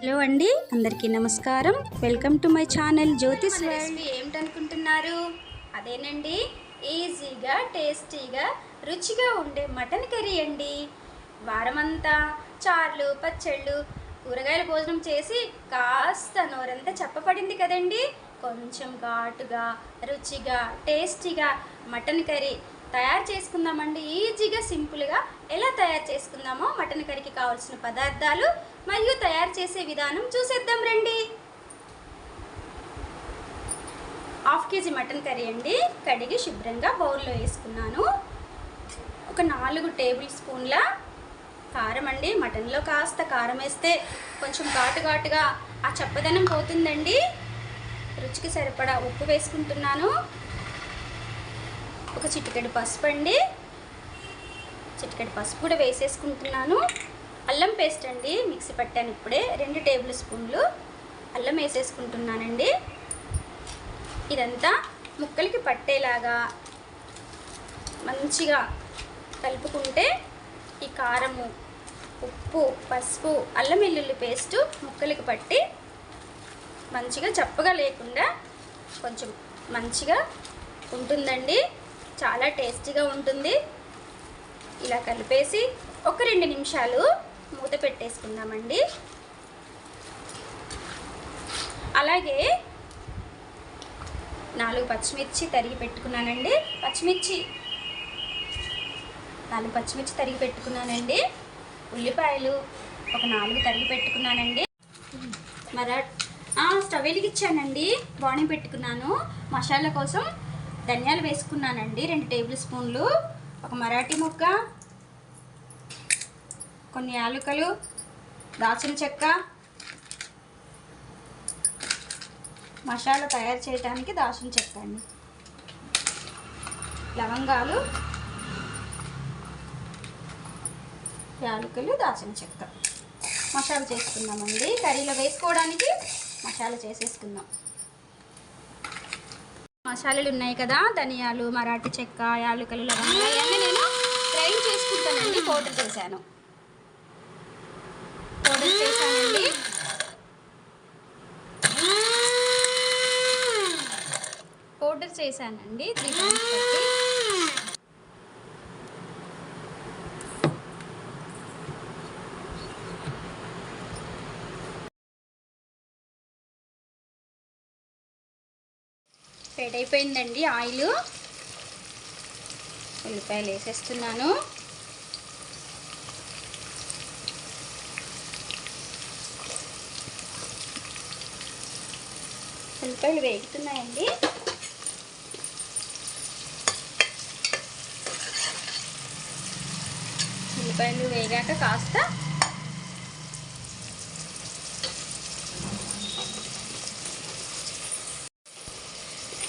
Hello అండి అందరికీ నమస్కారం. Welcome to my channel Jyothish recipe ఏమిటనుకుంటున్నారు? అదేనండి ఈజీగా టేస్టీగా రుచిగా ఉండే మటన్ కర్రీ అండి. వారమంతా చార్లు పచ్చళ్ళు కూరగాయల భోజనం చేసి కాస్త నోరంతా చెప్పబడింది కదండి. కొంచెం ఘాటుగా రుచిగా టేస్టీగా మటన్ కర్రీ తయారు చేసుకుందామండి. ఈజీగా సింపుల్గా ఎలా తయారు చేసుకుందామో మటన్ కర్రీకి కావాల్సిన పదార్థాలు మరియు తయారు చేసే విధానం చూసేద్దాం రండి. హాఫ్ కేజీ మటన్ కర్రీ అండి. కడిగి శుభ్రంగా బౌల్లో వేసుకున్నాను. ఒక నాలుగు టేబుల్ స్పూన్ల కారం అండి. మటన్లో కాస్త కారం వేస్తే కొంచెం ఘాటు ఘాటుగా ఆ చప్పదనం పోతుందండి. రుచికి సరిపడా ఉప్పు వేసుకుంటున్నాను. ఒక చిటికెడు పసుపు అండి. చిటికెడు పసుపు కూడా వేసేసుకుంటున్నాను. అల్లం పేస్ట్ అండి మిక్సీ పట్టాను ఇప్పుడే. రెండు టేబుల్ స్పూన్లు అల్లం వేసేసుకుంటున్నానండి. ఇదంతా ముక్కలకి పట్టేలాగా మంచిగా కలుపుకుంటే ఈ కారము ఉప్పు పసుపు అల్లం వెల్లుల్లి పేస్ట్ ముక్కలకి పట్టి మంచిగా చప్పగా లేకుండా కొంచెం మంచిగా ఉంటుందండి. చాలా టేస్టీగా ఉంటుంది. ఇలా కలిపేసి ఒక రెండు నిమిషాలు మూత పెట్టేసుకుందామండి. అలాగే నాలుగు పచ్చిమిర్చి తరిగి పెట్టుకున్నానండి. పచ్చిమిర్చి నాలుగు పచ్చిమిర్చి తరిగి పెట్టుకున్నానండి. ఉల్లిపాయలు ఒక నాలుగు తరిగి పెట్టుకున్నానండి. మరా స్టవ్ వెలిగించానండి. బాణీ పెట్టుకున్నాను. మసాలా కోసం ధనియాలు వేసుకున్నానండి. రెండు టేబుల్ స్పూన్లు. ఒక మరాఠీ ముక్క. కొన్ని యాలకులు. దాచిన చెక్క. మసాలా తయారు చేయడానికి దాచిన చెక్క అండి. లవంగాలు. యాలకులు దాచిన చెక్క. మసాలా చేసుకుందామండి. కర్రీలో వేసుకోవడానికి మసాలా చేసేసుకుందాం. మసాలాలు ఉన్నాయి కదా ధనియాలు మరాఠీ చెక్క యాలకులు లవంగా ఇవన్నీ నేను గ్రైండ్ చేసుకుంటానండి పౌడర్ చేశాను. పౌడర్ చేశానండి. పౌడర్ చేశానండి త్రీ టైమ్స్ అయిపోయిందండి ఆయిల్. ఉల్లిపాయలు వేసేస్తున్నాను. ఉల్లిపాయలు వేగుతున్నాయండి. ఉల్లిపాయలు వేగాక కాస్త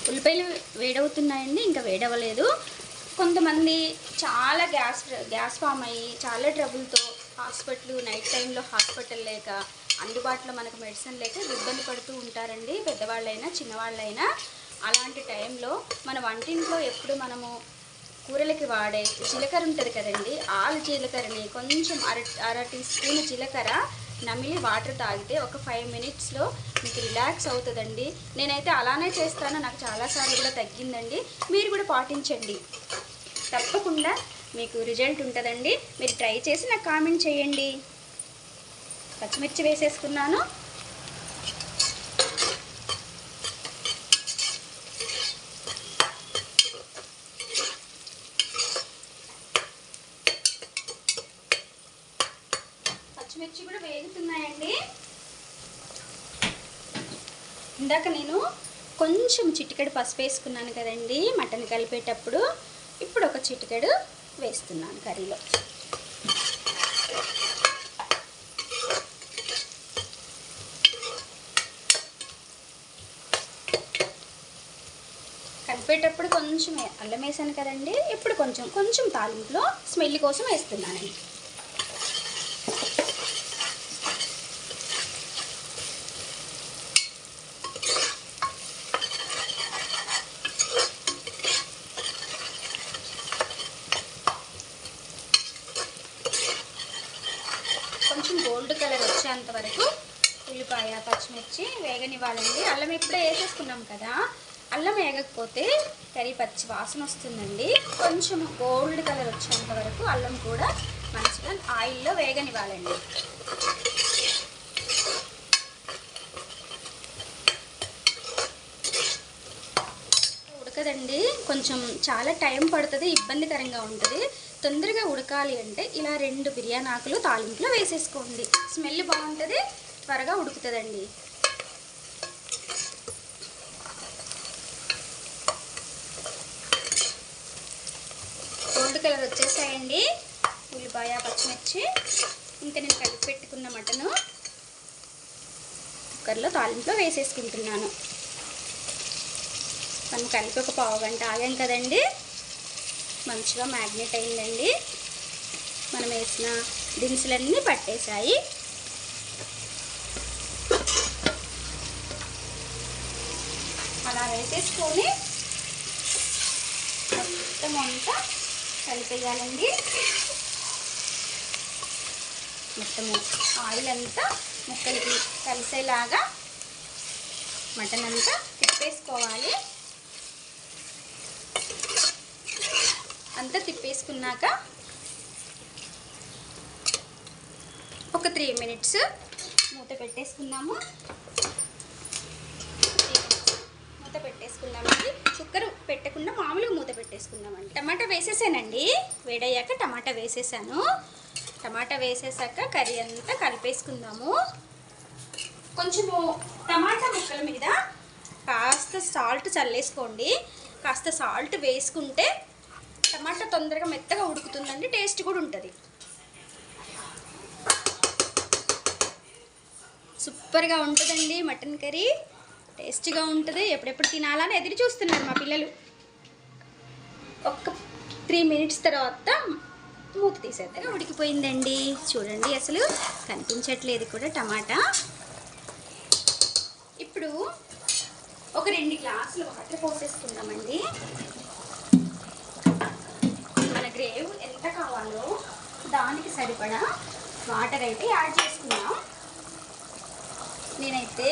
ఉల్లిపాయలు వేడవుతున్నాయండి ఇంకా వేడవలేదు. కొంతమంది చాలా గ్యాస్ గ్యాస్ ఫామ్ అయ్యి చాలా ట్రబుల్తో హాస్పిటల్ నైట్ టైంలో హాస్పిటల్ లేక అందుబాటులో మనకు మెడిసిన్ లేక ఇబ్బంది పడుతూ ఉంటారండి పెద్దవాళ్ళైనా చిన్నవాళ్ళైనా. అలాంటి టైంలో మన వంటింట్లో ఎప్పుడు మనము కూరలకి వాడే జీలకర్ర ఉంటుంది కదండి ఆలు జీలకర్రని కొంచెం అర అర టీ స్పూన్ జీలకర్ర నమిలి వాటర్ తాగితే ఒక ఫైవ్ మినిట్స్లో మీకు రిలాక్స్ అవుతుందండి. నేనైతే అలానే చేస్తాను. నాకు చాలాసార్లు కూడా తగ్గిందండి. మీరు కూడా పాటించండి. తప్పకుండా మీకు రిజల్ట్ ఉంటుందండి. మీరు ట్రై చేసి నాకు కామెంట్ చేయండి. పచ్చిమిర్చి వేసేసుకున్నాను పచ్చిమిర్చి కూడా వేగుతున్నాయండి ఇందాక నేను కొంచెం చిటికెడు పసుపు వేసుకున్నాను కదండి మటన్ కలిపేటప్పుడు. ఇప్పుడు ఒక చిటికెడు వేస్తున్నాను కర్రీలో. కలిపేటప్పుడు కొంచెం అల్లం వేసాను కదండి ఇప్పుడు కొంచెం కొంచెం తాలింపులో స్మెల్ కోసం వేస్తున్నానండి. గోల్డ్ కలర్ వచ్చేంత వరకు ఉల్లిపాయ పచ్చిమిర్చి వేగనివ్వాలండి. అల్లం ఇప్పుడే వేసేసుకున్నాం కదా అల్లం వేగకపోతే కర్రీ పచ్చి వాసన వస్తుందండి. కొంచెం గోల్డ్ కలర్ వచ్చేంత వరకు అల్లం కూడా మంచిగా ఆయిల్లో వేగనివ్వాలండి. ఉడకదండి. కొంచెం చాలా టైం పడుతుంది ఇబ్బందికరంగా ఉంటుంది. తొందరగా ఉడకాలి అంటే ఇలా రెండు బిర్యానీ ఆకులు తాలింపులో వేసేసుకోండి. స్మెల్ బాగుంటుంది త్వరగా ఉడుకుతుందండి. Gold colour వచ్చేసాయండి. ఉల్లిపాయ పచ్చిమిర్చి. ఇంకా నేను కలిపి పెట్టుకున్న మటను కుక్కర్లో తాలింపులో వేసేసుకుంటున్నాను. మనం కలిపి ఒక పావు గంట ఆగాం కదండి. మంచిగా మ్యాగ్నెట్ అయిందండి. మనం వేసిన దినుసులన్నీ పట్టేశాయి. వేసేసుకొని మొత్తం అంతా కలిపేయాలండి. మొత్తము ఆయిల్ అంతా ముక్కలకి కలిసేలాగా మటన్ అంతా తిప్పేసుకోవాలి. అంతా తిప్పేసుకున్నాక ఒక త్రీ మినిట్స్ మూత పెట్టేసుకున్నాము. మూత పెట్టేసుకుందామండి. కుక్కర్ పెట్టకుండా మామూలుగా మూత పెట్టేసుకుందామండి. టమాటా వేసేసానండి. వేడయ్యాక టమాటా వేసేసాను. టమాటా వేసేసాక కర్రీ అంతా కలిపేసుకుందాము. కొంచెము టమాటా ముక్కల మీద కాస్త సాల్ట్ చల్లేసుకోండి. కాస్త సాల్ట్ వేసుకుంటే టమాటా తొందరగా మెత్తగా ఉడుకుతుందండి. టేస్ట్ కూడా ఉంటుంది. సూపర్గా ఉంటుందండి మటన్ కర్రీ. టేస్టీగా ఉంటుంది ఎప్పుడెప్పుడు తినాలని ఎదురు చూస్తున్నారు మా పిల్లలు. ఒక్క త్రీ మినిట్స్ తర్వాత మూత తీసేద్దాం. ఉడికిపోయిందండి. చూడండి అసలు కనిపించట్లేదు కూడా టమాటా. ఇప్పుడు ఒక రెండు గ్లాసులు వాటర్ పోసేసుకుందామండి. మన గ్రేవ్ ఎంత కావాలో దానికి సరిపడా వాటర్ అయితే యాడ్ చేసుకుందాం. నేనైతే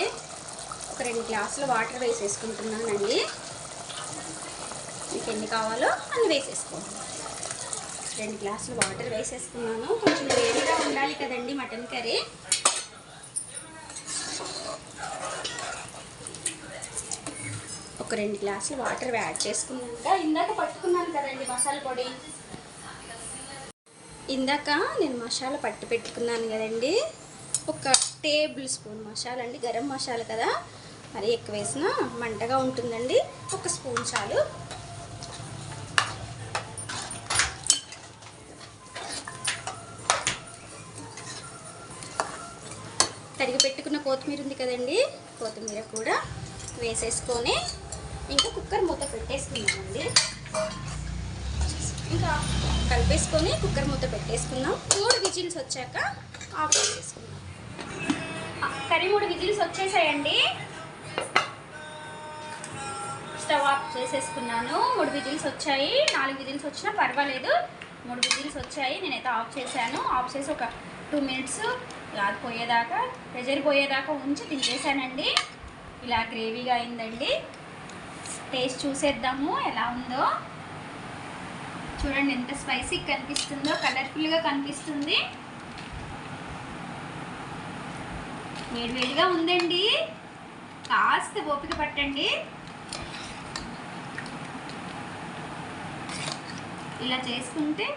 ఒక రెండు గ్లాసులు వాటర్ వేసేసుకుంటున్నానండి. మీకు ఎన్ని కావాలో అన్ని వేసేసుకోండి. రెండు గ్లాసులు వాటర్ వేసేసుకున్నాను. కొంచెం వేడిగా ఉండాలి కదండి మటన్ కర్రీ. ఒక రెండు గ్లాసులు వాటర్ యాడ్ చేసుకున్నాక ఇందాక పట్టుకున్నాను కదండి మసాలా పొడి. ఇందాక నేను మసాలా పట్టు పెట్టుకున్నాను కదండి. ఒక టేబుల్ స్పూన్ మసాలా అండి గరం మసాలా కదా. మరి ఎక్కువ వేసినా మంటగా ఉంటుందండి. ఒక స్పూన్ చాలు. తరిగి పెట్టుకున్న కొత్తిమీర ఉంది కదండి కొత్తిమీర కూడా వేసేసుకొని ఇంకా కుక్కర్ మూత పెట్టేసుకున్నామండి ఇంకా కలిపేసుకొని కుక్కర్ మూత పెట్టేసుకున్నాం మూడు విజిల్స్ వచ్చాక ఆఫ్ చేసేసుకున్నాం కర్రీ మూడు విజిల్స్ వచ్చేసాయండి. స్టవ్ ఆఫ్ చేసేసుకున్నాను. మూడు విజిల్స్ వచ్చాయి. నాలుగు విజిల్స్ వచ్చినా పర్వాలేదు. మూడు విజిల్స్ వచ్చాయి. నేనైతే ఆఫ్ చేశాను. ఆఫ్ చేసి ఒక టూ మినిట్స్ అది పోయేదాకా ప్రెజర్ పోయేదాకా ఉంచి తినేసానండి. ఇలా గ్రేవీగా అయిందండి. టేస్ట్ చూసేద్దాము. ఎలా ఉందో. చూడండి ఎంత స్పైసీ కనిపిస్తుందో. కలర్ఫుల్గా కనిపిస్తుంది. వేడివేడిగా ఉందండి. కాస్త ఓపిక పట్టండి. ఇలా చేసుకుంటే